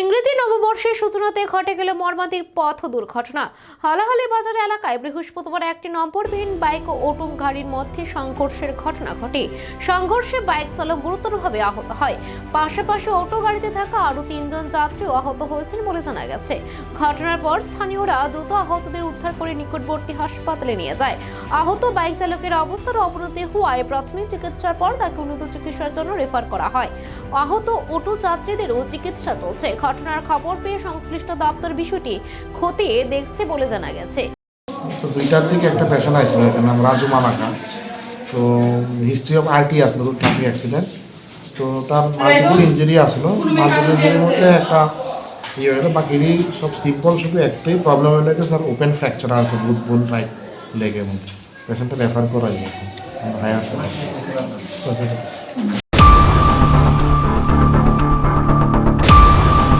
ইংরেজি নববর্ষের সূচনাতে ঘটে গেল মর্মান্তিক পথ দুর্ঘটনা। হালাহালি বাজার এলাকায় বৃহস্পতিবার একটি নম্বরবিহীন বাইক ও অটো গাড়ির মধ্যে সংঘর্ষের ঘটনা ঘটে। সংঘর্ষে বাইক চালক গুরুতরভাবে আহত হয়। পাশাপাশি অটো গাড়িতে থাকা আরও তিনজন যাত্রীও আহত হয়েছেন বলে জানা গেছে। ঘটনার পর স্থানীয়রা দ্রুত আহতদের উদ্ধার করে নিকটবর্তী হাসপাতালে নিয়ে যায়। আহত বাইক চালকের অবস্থার অবনতি হওয়ায় প্রাথমিক চিকিৎসার পর তাকে উন্নত চিকিৎসার জন্য রেফার করা হয়। আহত অটো যাত্রীদেরও চিকিৎসা চলছে। ঘটনার খবর পেয়ে সংশ্লিষ্ট দপ্তর বিষয়টি খতিয়ে দেখছে বলে জানা গেছে। তো দুইটার দিকে একটা পেশেন্ট আসছিল এখানে নাম রাজু মালাকা তো হিস্ট্রি অফ আরটি আসলো, ট্রাফিক অ্যাক্সিডেন্ট তো তার মাল্টিপুল ইঞ্জুরি আসলো। মাল্টিপুল মধ্যে একটা ইয়ে হলো বাকি সব সিম্পল শুধু একটাই প্রবলেম হলো যে স্যার ওপেন ফ্র্যাকচার আছে বুথ বোন রাইট লেগের মধ্যে। পেশেন্টটা রেফার করা যায়। আছে